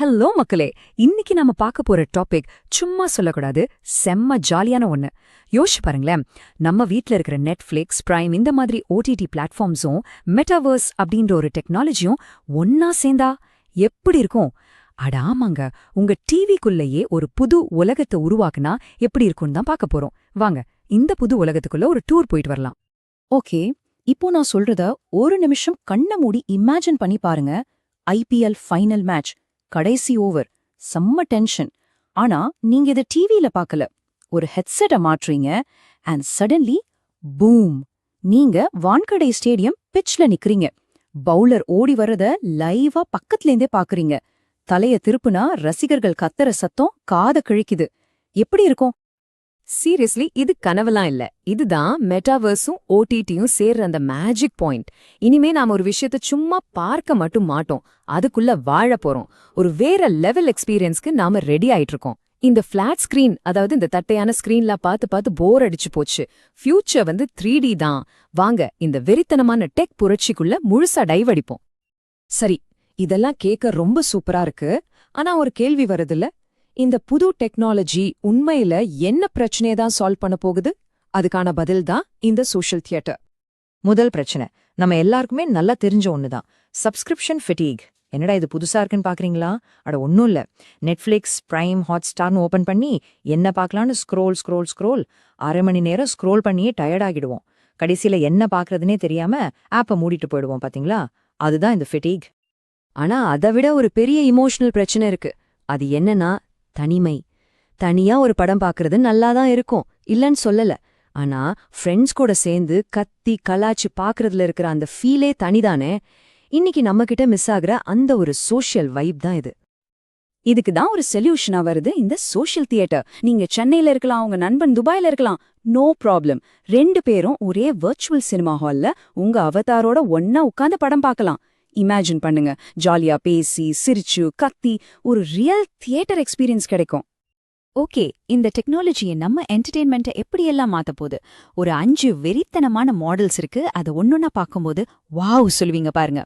Hello மக்களே. இன்னைக்கு நாம பார்க்க போற டாபிக் சும்மா சொல்லக்கூடாது செம்ம ஜாலியான ஒண்ணு. யோசிச்சு பாருங்களேன். நம்ம வீட்ல இருக்கிற நெட்ஃபிளிக்ஸ் பிரைம் இந்த மாதிரி ஓடிடி பிளாட்ஃபார்ம்ஸும் மெட்டாவர்ஸ் அப்படின்ற ஒரு டெக்னாலஜியும் ஒன்னா சேர்ந்தா எப்படி இருக்கும்? அட ஆமாங்க. உங்க டிவிக்குள்ளேயே ஒரு புது உலகத்தை உருவாக்குனா எப்படி இருக்கும்னு தான் பார்க்க போறோம். வாங்க இந்த புது உலகத்துக்குள்ள ஒரு டூர் போயிட்டு வரலாம். ஓகே இப்போ நான் சொல்றத ஒரு நிமிஷம் கண்ண மூடி இமேஜின் பண்ணி பாருங்க. ஐபிஎல் ஃபைனல் மேட்ச் கடைசி ஓவர். செம்ம டென்ஷன். ஆனா நீங்க இத டிவில பார்க்கல ஒரு ஹெட்செட்டை மாற்றுறீங்க அண்ட் சடன்லி பூம் நீங்க வான்கடை ஸ்டேடியம் பிட்ச்ல நிக்கிறீங்க. பவுலர் ஓடி வர்றத லைவா பக்கத்துலேருந்தே பாக்குறீங்க. தலைய திருப்புனா ரசிகர்கள் கத்துற சத்தம் காத கிழிக்குது. எப்படி இருக்கும்? சீரியஸ்லி இது கனவெல்லாம் இல்ல. இதுதான் மெட்டாவர்ஸும் ஓடிடியும் சேர்ற அந்த மேஜிக் பாயிண்ட் இனிமே நாம ஒரு விஷயத்த சும்மா பார்க்க மட்டும் மாட்டோம். அதுக்குள்ள வாழ போறோம். ஒரு வேற லெவல் எக்ஸ்பீரியன்ஸ்க்கு நாம ரெடி ஆயிட்டு இருக்கோம். இந்த ஃபிளாட் ஸ்கிரீன் அதாவது இந்த தட்டையான ஸ்கிரீன்ல பார்த்து பார்த்து போர் அடிச்சு போச்சு. ஃபியூச்சர் வந்து த்ரீ டி தான். வாங்க இந்த வெறித்தனமான டெக் புரட்சிக்குள்ள முழுசா டைவ் அடிப்போம். சரி இதெல்லாம் கேட்க ரொம்ப சூப்பரா இருக்கு. ஆனா ஒரு கேள்வி வருதுல்ல? இந்த புது டெக்னாலஜி உண்மையில என்ன பிரச்சனையை தான் சால்வ் பண்ண போகுது? அதுக்கான பதில் தான் இந்த சோஷியல் தியேட்டர் முதல் பிரச்சனை நம்ம எல்லாருக்குமே நல்லா தெரிஞ்ச ஒண்ணுதான். சப்ஸ்கிரிப்ஷன் ஃபெட்டீக் என்னடா இது புதுசா இருக்குன்னு பாக்குறீங்களா? அட ஒன்றும் இல்ல. நெட்ஃபிளிக்ஸ் பிரைம் ஹாட்ஸ்டார்னு ஓபன் பண்ணி என்ன பார்க்கலான்னு ஸ்க்ரோல் ஸ்க்ரோல் ஸ்க்ரோல் அரை மணி நேரம் ஸ்க்ரோல் பண்ணியே டயர்ட் ஆகிடுவோம். கடைசியில என்ன பார்க்கறதுனே தெரியாம ஆப்பை மூடிட்டு போயிடுவோம் பாத்தீங்களா? அதுதான் இந்த ஃபெட்டீக் ஆனா அதை விட ஒரு பெரிய இமோஷனல் பிரச்சனை இருக்கு. அது என்னன்னா தனிமை. தனியா ஒரு படம் பார்க்கறது நல்லாதான் இருக்கும். இல்லன்னு சொல்லல. ஆனா ஃப்ரெண்ட்ஸ் கூட சேர்ந்து கத்தி கலாச்சு பார்க்கறதுல இருக்கிற அந்த ஃபீலே தனிதானே. இன்னைக்கு நம்ம கிட்ட மிஸ் ஆகுற அந்த ஒரு சோஷியல் வைப் தான் இது. இதுக்கு தான் ஒரு சொல்யூஷனா வருது இந்த சோஷியல் தியேட்டர் நீங்க சென்னையில இருக்கலாம் உங்க நண்பன் துபாயில இருக்கலாம். நோ ப்ராப்ளம் ரெண்டு பேரும் ஒரே வர்ச்சுவல் சினிமா ஹால்ல உங்க அவதாரோட ஒன்னா உட்கார்ந்து படம் பார்க்கலாம். இமேஜின் பண்ணுங்க. ஜாலியா பேசி சிரிச்சு கத்தி ஒரு ரியல் தியேட்டர் எக்ஸ்பீரியன்ஸ் கிடைக்கும். ஓகே இந்த டெக்னாலஜியை நம்ம என்டர்டெயின்மெண்ட்டை எப்படியெல்லாம் மாத்த போகுது? ஒரு அஞ்சு வெறித்தனமான மாடல்ஸ் இருக்கு. அதை ஒன்னொன்னா பார்க்கும்போது வாவ் சொல்லுவீங்க பாருங்க.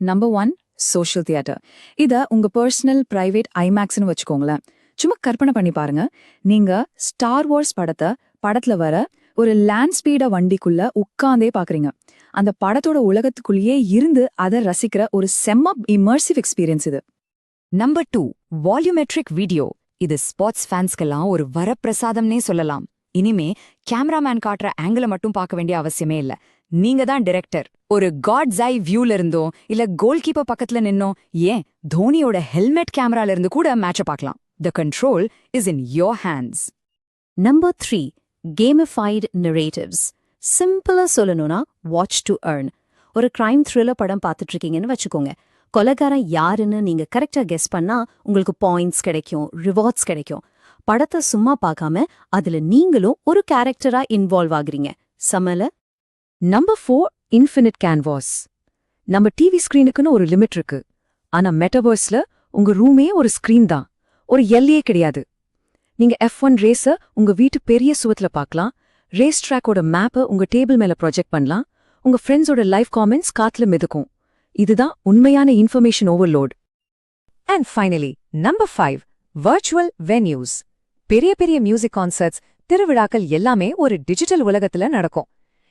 நம்பர் ஒன் சோஷியல் தியேட்டர் இத உங்க பர்சனல் பிரைவேட் ஐமேக்ஸ்னு வச்சுக்கோங்களேன். சும்மா கற்பனை பண்ணி பாருங்க. நீங்க ஸ்டார் வார்ஸ் படத்தை படத்துல வர ஒரு லேண்ட் ஸ்பீட வண்டிக்குள்ள உட்கார்ந்தே பாக்குறீங்க. அந்த படத்தோட உலகத்துக்குள்ளேயே இருந்து அதை ரசிக்கிற ஒரு செம்ம இமர்சிவ் எக்ஸ்பீரியன்ஸ் இது. நம்பர் டூ வால்யூமெட்ரிக் வீடியோ இது ஸ்போர்ட்ஸ் ஃபேன்ஸ்க்கெல்லாம் ஒரு வரப்பிரசாதம்னே சொல்லலாம். இனிமே கேமராமேன் காட்டுற ஆங்கிள மட்டும் பார்க்க வேண்டிய அவசியமே இல்ல. நீங்க தான் டிரெக்டர் ஒரு காட்ஸ் ஐ வியூல இருந்தோ இல்ல கோல் கீப்பர் பக்கத்துல நின்னோ ஏன் தோனியோட ஹெல்மெட் கேமரால இருந்து கூட மேட்ச பார்க்கலாம். The control is in your hands number three gamified narratives சிம்பிளா சொல்லணும்னா வாட்ச் டு ஏர்ன் ஒரு கிரைம் த்ரில்லர் படம் பார்த்துட்டு இருக்கீங்கன்னு வச்சுக்கோங்க. கொலைகாரன் யாருன்னு நீங்க கரெக்டா கெஸ் பண்ணா உங்களுக்கு பாயிண்ட்ஸ் கிடைக்கும் ரிவார்ட்ஸ் கிடைக்கும். படத்தை சும்மா பார்க்காம அதுல நீங்களும் ஒரு கேரக்டரா இன்வால்வ் ஆகுறீங்க. சமல? நம்பர் ஃபோர் இன்ஃபினிட் கேன்வாஸ் நம்ம டிவி ஸ்கிரீனுக்குன்னு ஒரு லிமிட் இருக்கு. ஆனா மெட்டவர்ஸ்ல உங்க ரூமே ஒரு ஸ்கிரீன் தான். ஒரு எல்லையே கிடையாது. நீங்க எஃப் ஒன் ரேஸை உங்க வீட்டு பெரிய சுவத்துல பார்க்கலாம். ரேஸ் ட்ராக்கோட மேப்பை உங்க டேபிள் மேல ப்ரொஜெக்ட் பண்ணலாம். உங்க ஃப்ரெண்ட்ஸோட லைஃப் காமெண்ட்ஸ் காத்துல மிதக்கும். இதுதான் உண்மையான information overload and finally number five virtual venues பெரிய பெரிய மியூசிக் கான்சர்ட்ஸ் திருவிழாக்கள் எல்லாமே ஒரு டிஜிட்டல் உலகத்துல நடக்கும்.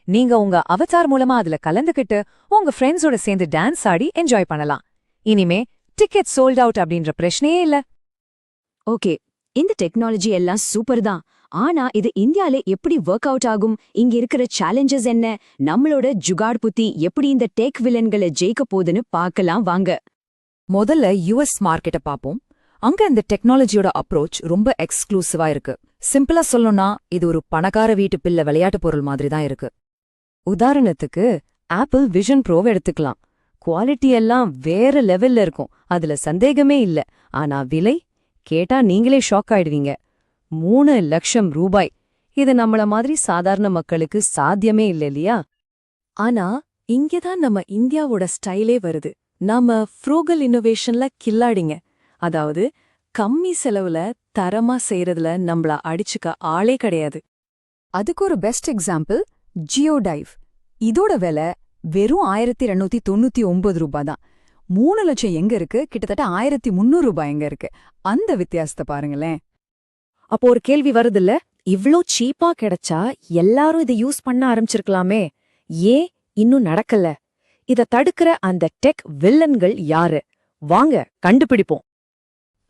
நீங்க உங்க அவதார் மூலமா அதுல கலந்துகிட்டு உங்க ஃப்ரெண்ட்ஸோட சேர்ந்து டான்ஸ் ஆடி என்ஜாய் பண்ணலாம். இனிமே டிக்கெட் சோல்ட் அவுட் அப்படின்ற பிரச்சனையே இல்ல. ஓகே இந்த டெக்னாலஜி எல்லாம் சூப்பர் தான். ஆனா இது இந்தியால எப்படி ஒர்க் அவுட் ஆகும்? இங்க இருக்கிற சேலஞ்சஸ் என்ன? நம்மளோட ஜுகாட் புத்தி எப்படி இந்த டேக் வில்லன்களை ஜெயிக்க போகுதுன்னு பார்க்கலாம் வாங்க. முதல்ல யுஎஸ் மார்க்கெட்ட பாப்போம் அங்க இந்த டெக்னாலஜியோட அப்ரோச் ரொம்ப எக்ஸ்க்ளூசிவா இருக்கு. சிம்பிளா சொல்லணும்னா இது ஒரு பணக்கார வீட்டு பிள்ளை விளையாட்டு பொருள் மாதிரி தான் இருக்கு. உதாரணத்துக்கு ஆப்பிள் விஷன் ப்ரோவை எடுத்துக்கலாம். குவாலிட்டி எல்லாம் வேற லெவல்ல இருக்கும். அதுல சந்தேகமே இல்ல. ஆனா விலை கேட்டா நீங்களே ஷாக் ஆயிடுவீங்க. மூணு லட்சம் ரூபாய். இது நம்மள மாதிரி சாதாரண மக்களுக்கு சாத்தியமே இல்ல இல்லையா? ஆனா இங்கதான் நம்ம இந்தியாவோட ஸ்டைலே வருது. நாம ஃப்ரூகல் இன்னோவேஷன்ல கில்லாடிங்க. அதாவது கம்மி செலவுல தரமா செய்யறதுல நம்மள அடிச்சுக்க ஆளே கிடையாது. அதுக்கு ஒரு பெஸ்ட் எக்ஸாம்பிள் ஜியோடைவ் இதோட விலை வெறும் ஆயிரத்தி ரெண்ணூத்தி தொண்ணூத்தி ஒன்பது ரூபாய் தான். மூணு லட்சம் எங்க இருக்கு? கிட்டத்தட்ட ஆயிரத்தி முந்நூறு ரூபாய் எங்க இருக்கு? அந்த வித்தியாசத்தை பாருங்களேன். அப்போ ஒரு கேள்வி வருதுல்ல? இவ்ளோ சீப்பா கிடைச்சா எல்லாரும் இதை யூஸ் பண்ண ஆரம்பிச்சிருக்கலாமே. ஏன் இன்னும் நடக்கல? இத தடுக்கிற அந்த டெக் வில்லன்கள் யாரு? வாங்க கண்டுபிடிப்போம்.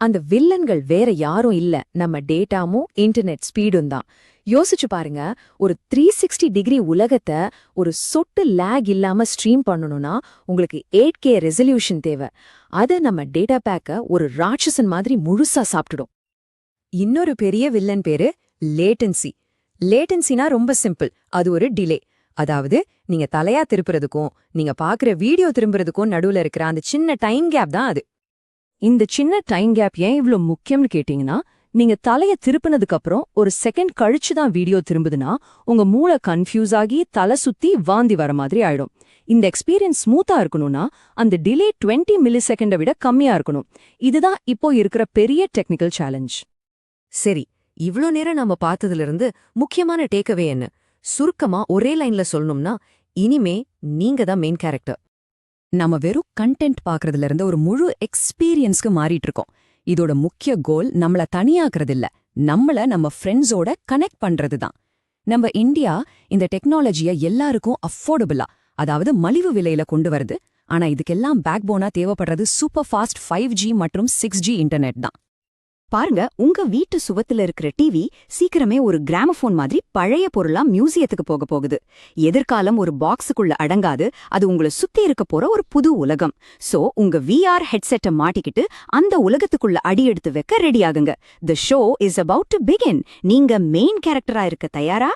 அந்த வில்லன்கள் வேற யாரும் இல்ல. நம்ம டேட்டாமும் இன்டர்நெட் ஸ்பீடும் தான். யோசிச்சு பாருங்க ஒரு த்ரீ சிக்ஸ்டி டிகிரி உலகத்தை ஒரு சொட்டு லேக் இல்லாம ஸ்ட்ரீம் பண்ணணும்னா உங்களுக்கு எயிட் கே ரெசல்யூஷன் தேவை. அத நம்ம டேட்டா பேக்க ஒரு ராட்சசன் மாதிரி முழுசா சாப்பிட்டுடும். இன்னொரு பெரிய வில்லன் பேரு லேட்டன்சி லேட்டன்சினா ரொம்ப சிம்பிள் அது ஒரு டிலே அதாவது நீங்க தலையா திருப்புறதுக்கும் நீங்க பாக்குற வீடியோ திரும்புறதுக்கும் நடுவுல இருக்கிற அந்த சின்ன டைம் கேப் தான் அது. இந்த சின்ன டைம் கேப் ஏன் இவ்ளோ முக்கியம்னு கேட்டீங்கன்னா நீங்க தலைய திருப்பினதுக்கு அப்புறம் ஒரு செகண்ட் கழிச்சு தான் வீடியோ திரும்புதுன்னா உங்க மூளை கன்ஃபியூஸ் ஆகி தலை சுத்தி வாந்தி வர மாதிரி ஆயிடும். இந்த எக்ஸ்பீரியன்ஸ் ஸ்மூத்தா இருக்கணும்னா அந்த டிலே 20 மில்லி செகண்டை விட கம்மியா இருக்கணும். இதுதான் இப்போ இருக்கிற பெரிய டெக்னிக்கல் சேலஞ்ச் சரி இவ்ளோ நேரம் நாம பார்த்ததுல இருந்து முக்கியமான டேக்கவே என்ன? சுருக்கமா ஒரே லைன்ல சொல்லணும்னா இனிமே நீங்க தான் மெயின் கேரக்டர் நம்ம வெறும் கண்டென்ட் பாக்குறதுல இருந்து ஒரு முழு எக்ஸ்பீரியன்ஸ்க்கு மாறிட்டு இருக்கோம் இதோட முக்கிய கோல் நம்மள தனியாக்குறது இல்ல நம்மள நம்ம ஃப்ரெண்ட்ஸோட கனெக்ட் பண்றது தான் நம்ம இந்தியா இந்த டெக்னாலஜிய எல்லாருக்கும் அஃபோர்டபுளா அதாவது மலிவு விலையில கொண்டு வருது. ஆனா இதுக்கெல்லாம் பேக்போனா தேவைப்படுறது சூப்பர் ஃபாஸ்ட் ஃபைவ் ஜி மற்றும் சிக்ஸ் ஜி இன்டர்நெட் தான். பாருங்க உங்க வீட்டு சுவத்துல இருக்கிற டிவி சீக்கிரமே ஒரு கிராமபோன் மாதிரி பழைய பொருளா மியூசியத்துக்கு போக போகுது. எதிர்காலம் ஒரு பாக்ஸுக்குள்ள அடங்காது அது உங்களை சுத்தி இருக்க போற ஒரு புது உலகம். சோ உங்க விஆர் ஹெட்செட்டை மாட்டிக்கிட்டு அந்த உலகத்துக்குள்ள அடி எடுத்து வைக்க ரெடி ஆகுங்க. The show is about to begin நீங்க மெயின் கேரக்டரா இருக்க தயாரா?